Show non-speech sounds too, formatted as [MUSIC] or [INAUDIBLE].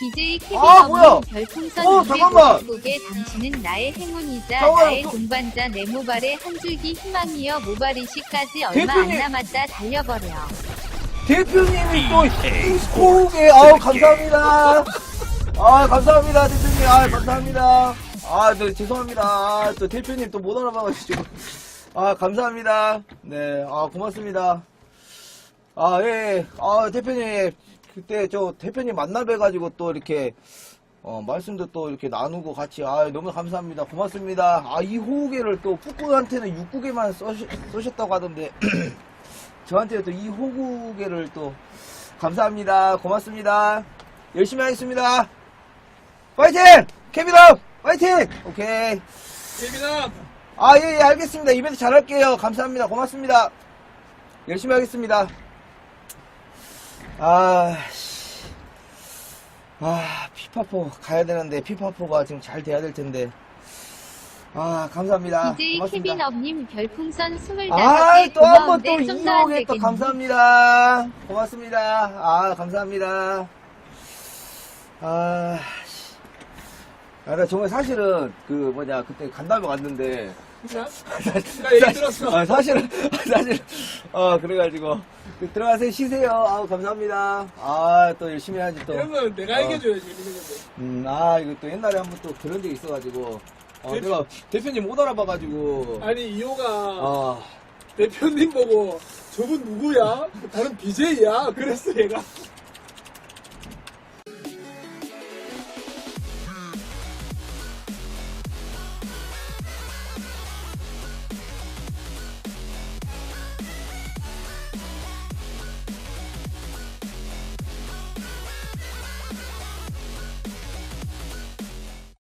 DJ 케빈 아, 뭐야? 업무 별풍선 어, 잠깐만. 255개 당신은 나의 행운이자 잠깐만, 나의 그- 동반자 내 모발의 한 줄기 희망이여 모발이시까지 얼마 대표님. 안 남았다 달려버려. 대표님이 또 히스코게 아우 감사합니다. 아 감사합니다 대표님. 아 감사합니다. 아 네, 죄송합니다. 아, 또 대표님 또 못 알아봐가지고. 아 감사합니다. 네, 아 고맙습니다. 아 예, 아 대표님 그때 저 대표님 만나 뵈가지고 또 이렇게 어, 말씀도 또 이렇게 나누고 같이 아 너무 감사합니다. 고맙습니다. 아 이 호우개를 또 북구한테는 6구개만 쏘셨다고 하던데. [CLEARS THROAT] 저한테 또 이 호구개를 또 감사합니다. 고맙습니다. 열심히 하겠습니다. 파이팅! 케빈업! 파이팅! 오케이. 케빈아 아, 예, 예, 알겠습니다. 이벤트 잘 할게요. 감사합니다. 고맙습니다. 열심히 하겠습니다. 아, 씨. 아, 피파포 가야 되는데, 피파포가 지금 잘 돼야 될 텐데. 아, 감사합니다. DJ 고맙습니다. 케빈 업님 별풍선 25개 아, 또 한 번 또 고마운데 좀더 안 이용해 또 되겠니? 감사합니다. 고맙습니다. 아, 감사합니다. 아, 씨. 아, 나 정말 사실은 그 뭐냐 그때 간담회 갔는데 나? 나 얘기 들었어 아, 사실은 [LAUGHS] 사실 어 그래가지고 그 들어가세요 쉬세요. 아우 감사합니다. 아 또 열심히 해야지 또. 이런 건 내가 어. 얘기해줘야지 음, 아 이거 또 옛날에 한번 또 그런 적 있어가지고 어, 대- 내가 대표님 못 알아봐가지고 아니 이호가 아 대표님 보고 저분 누구야? 다른 BJ야? 그랬어 얘가